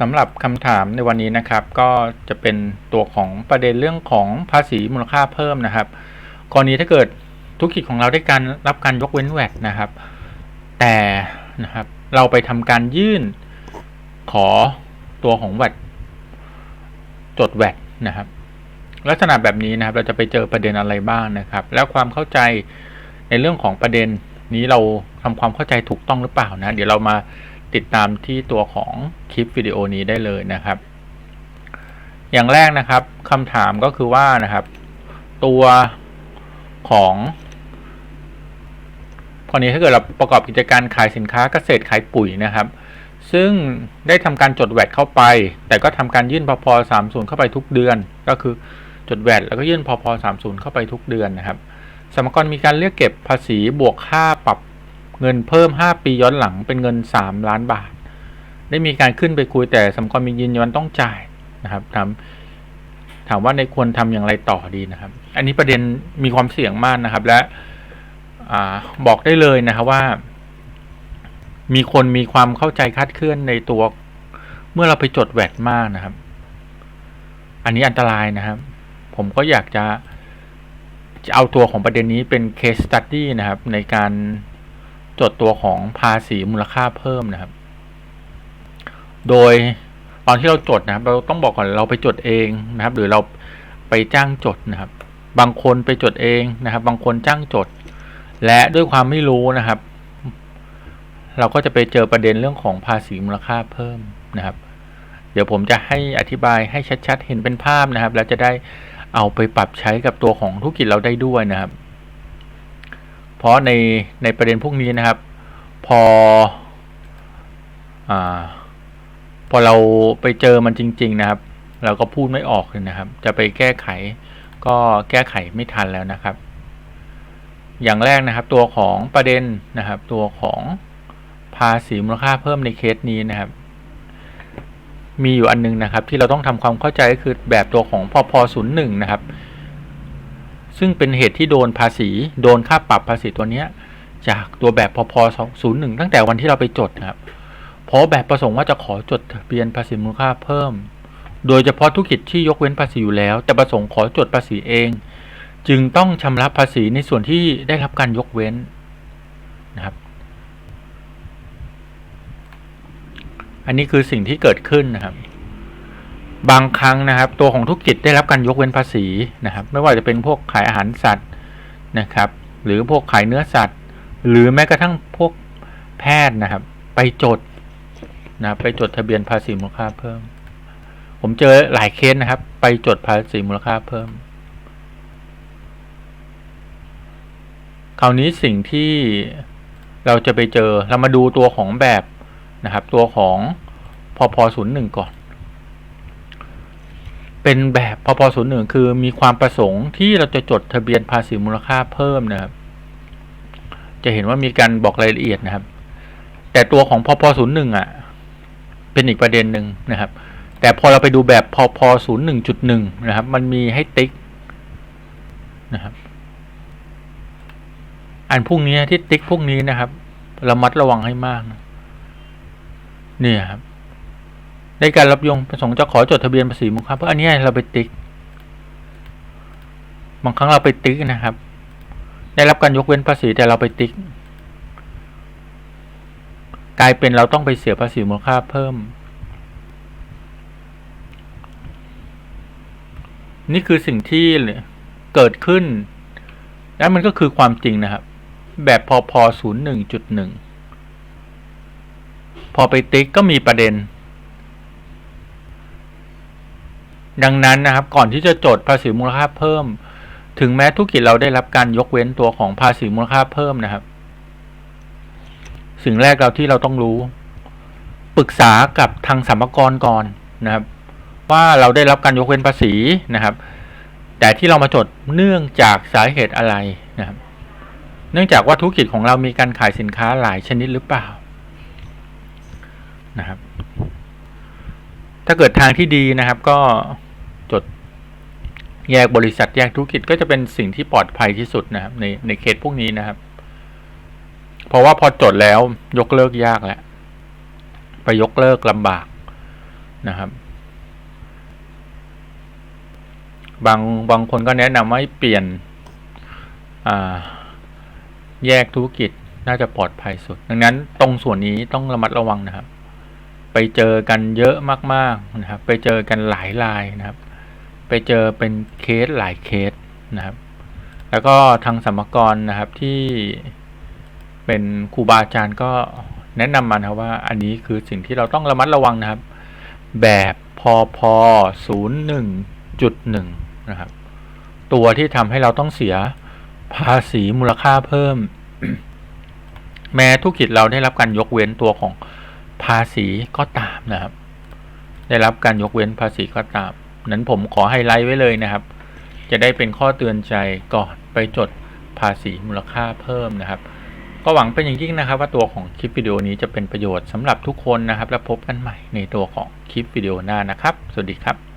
สำหรับคำถามในวันนี้นะครับ ก็จะเป็นตัวของประเด็นเรื่องของภาษีมูลค่าเพิ่มนะครับ กรณีถ้าเกิดธุรกิจของเราได้การรับการยกเว้นแวดนะครับ แต่นะครับ เราไปทำการยื่นขอตัวของแวดจดแวดนะครับ ลักษณะแบบนี้นะครับ เราจะไปเจอประเด็นอะไรบ้างนะครับ แล้วความเข้าใจในเรื่องของประเด็นนี้เราทำความเข้าใจถูกต้องหรือเปล่านะ เดี๋ยวเรามา ติดตามที่ตัวของคลิปวิดีโอนี้ได้เลยนะครับ อย่างแรกนะครับคำถามก็คือว่านะครับ ตัวของกรณีถ้าเกิดเราประกอบกิจการขายสินค้าเกษตรขายปุ๋ยนะครับ ซึ่งได้ทำการจดแวดเข้าไป แต่ก็ทำการยื่นพพ30เข้าไปทุกเดือน ก็คือจดแวดแล้วก็ยื่นพพ30เข้าไปทุกเดือนนะครับสมรกรมีการเรียกเก็บภาษีบวกค่าปรับ เงินเพิ่ม 5 ปีย้อนหลังเป็นเงิน 3 ล้านบาท ได้มีการขึ้นไปคุยแต่สมรกรมียืนยันต้องจ่ายนะครับถามถามว่าในควรทำอย่างไรต่อดีนะครับ อันนี้ประเด็นมีความเสี่ยงมากนะครับ และอบอกได้เลยนะครับว่า มีคนมีความเข้าใจคาดเคลื่อนในตัว เมื่อเราไปจดแวดมากนะครับ อันนี้อันตรายนะครับ ผมก็อยากจะจะเอาตัวของประเด็นนี้เป็น case study นะครับ ในการ จดตัวของภาษีมูลค่าเพิ่มนะครับ โดยตอนที่เราจดนะครับ เราต้องบอกก่อนเราไปจดเองนะครับ หรือเราไปจ้างจดนะครับ บางคนไปจดเองนะครับ บางคนจ้างจด และด้วยความไม่รู้นะครับ เราก็จะไปเจอประเด็นเรื่องของภาษีมูลค่าเพิ่มนะครับ เดี๋ยวผมจะให้อธิบายให้ชัดๆ เห็นเป็นภาพนะครับ แล้วจะได้เอาไปปรับใช้กับตัวของธุรกิจเราได้ด้วยนะครับ เพราะในในประเด็นพวกนี้นะครับ พออพอเราไปเจอมันจริง ๆ นะครับ เราก็พูดไม่ออกเลยนะครับ จะไปแก้ไขก็แก้ไขไม่ทันแล้วนะครับ อย่างแรกนะครับ ตัวของประเด็นนะครับ ตัวของภาษีมูลค่าเพิ่มในเคสนี้นะครับ มีอยู่อันนึงนะครับ ที่เราต้องทำความเข้าใจก็คือแบบตัวของพพศูนย์หนึ่งนะครับ ซึ่งเป็นเหตุที่โดนภาษี โดนค่าปรับภาษีตัวเนี้ย จากตัวแบบพพศูนย์หนึ่งตั้งแต่วันที่เราไปจดครับเพราะแบบประสงค์ว่าจะขอจดทะเบียนภาษีมูลค่าเพิ่ม โดยเฉพาะธุรกิจที่ยกเว้นภาษีอยู่แล้ว แต่ประสงค์ขอจดภาษีเอง จึงต้องชำระภาษีในส่วนที่ได้รับการยกเว้นนะครับ อันนี้คือสิ่งที่เกิดขึ้นนะครับ บางครั้งนะครับ ตัวของธุรกิจได้รับการยกเว้นภาษีนะครับ ไม่ว่าจะเป็นพวกขายอาหารสัตว์นะครับ หรือพวกขายเนื้อสัตว์ หรือแม้กระทั่งพวกแพทย์นะครับ ไปจดนะไปจดทะเบียนภาษีมูลค่าเพิ่ม ผมเจอหลายเคสนะครับ ไปจดภาษีมูลค่าเพิ่ม คราวนี้สิ่งที่เราจะไปเจอเรามาดูตัวของแบบนะครับ ตัวของพพศูนย์หนึ่งก่อน เป็นแบบพพศูนย์หนึ่งคือมีความประสงค์ที่เราจะจดทะเบียนภาษีมูลค่าเพิ่มนะครับ จะเห็นว่ามีการบอกรายละเอียดนะครับ แต่ตัวของพพศูนย์หนึ่งอะ เป็นอีกประเด็นหนึ่งนะครับ แต่พอเราไปดูแบบพพศูนย์หนึ่งจุดหนึ่งนะครับ มันมีให้ติ๊กนะครับอันพวกนี้ที่ติ๊กพวกนี้นะครับระมัดระวังให้มากนะเนี่ยครับ ในการรับยงประสงค์จะขอจดทะเบียนภาษีมูลค่าเพราะอันนี้เราไปติ๊ก บางครั้งเราไปติ๊กนะครับ ได้รับการยกเว้นภาษีแต่เราไปติ๊ก กลายเป็นเราต้องไปเสียภาษีมูลค่าเพิ่ม นี่คือสิ่งที่เกิดขึ้น และมันก็คือความจริงนะครับ แบบพอพอศูนย์หนึ่งจุดหนึ่งพอไปติ๊กก็มีประเด็น ดังนั้นนะครับก่อนที่จะจดภาษีมูลค่าเพิ่ม ถึงแม้ธุรกิจเราได้รับการยกเว้นตัวของภาษีมูลค่าเพิ่มนะครับ สิ่งแรกเราที่เราต้องรู้ ปรึกษากับทางสัมภากรก่อนนะครับ ว่าเราได้รับการยกเว้นภาษีนะครับ แต่ที่เรามาจดเนื่องจากสาเหตุอะไรนะครับ เนื่องจากว่าธุรกิจของเรามีการขายสินค้าหลายชนิดหรือเปล่านะครับ ถ้าเกิดทางที่ดีนะครับก็ แยกบริษัทแยกธุรกิจก็จะเป็นสิ่งที่ปลอดภัยที่สุดนะครับในในเคสพวกนี้นะครับ เพราะว่าพอจดแล้วยกเลิกยากแล้วไปยกเลิกลำบากนะครับ บางบางคนก็แนะนำว่าให้เปลี่ยนแยกธุรกิจน่าจะปลอดภัยสุด ดังนั้นตรงส่วนนี้ต้องระมัดระวังนะครับ ไปเจอกันเยอะมากๆนะครับ ไปเจอกันหลายรายนะครับ ไปเจอเป็นเคสหลายเคสนะครับ แล้วก็ทางสมกรนะครับที่เป็นครูบาอาจารย์ก็แนะนำมานะครับว่าอันนี้คือสิ่งที่เราต้องระมัดระวังนะครับ แบบพอพอศูนย์หนึ่งจุดหนึ่งนะครับ ตัวที่ทำให้เราต้องเสียภาษีมูลค่าเพิ่ม แม้ธุรกิจเราได้รับการยกเว้นตัวของภาษีก็ตามนะครับ ได้รับการยกเว้นภาษีก็ตาม นั้นผมขอไฮไลท์ไว้เลยนะครับ จะได้เป็นข้อเตือนใจก่อนไปจดภาษีมูลค่าเพิ่มนะครับ ก็หวังเป็นอย่างยิ่งนะครับ ว่าตัวของคลิปวิดีโอนี้จะเป็นประโยชน์สำหรับทุกคนนะครับ และพบกันใหม่ในตัวของคลิปวิดีโอหน้านะครับ สวัสดีครับ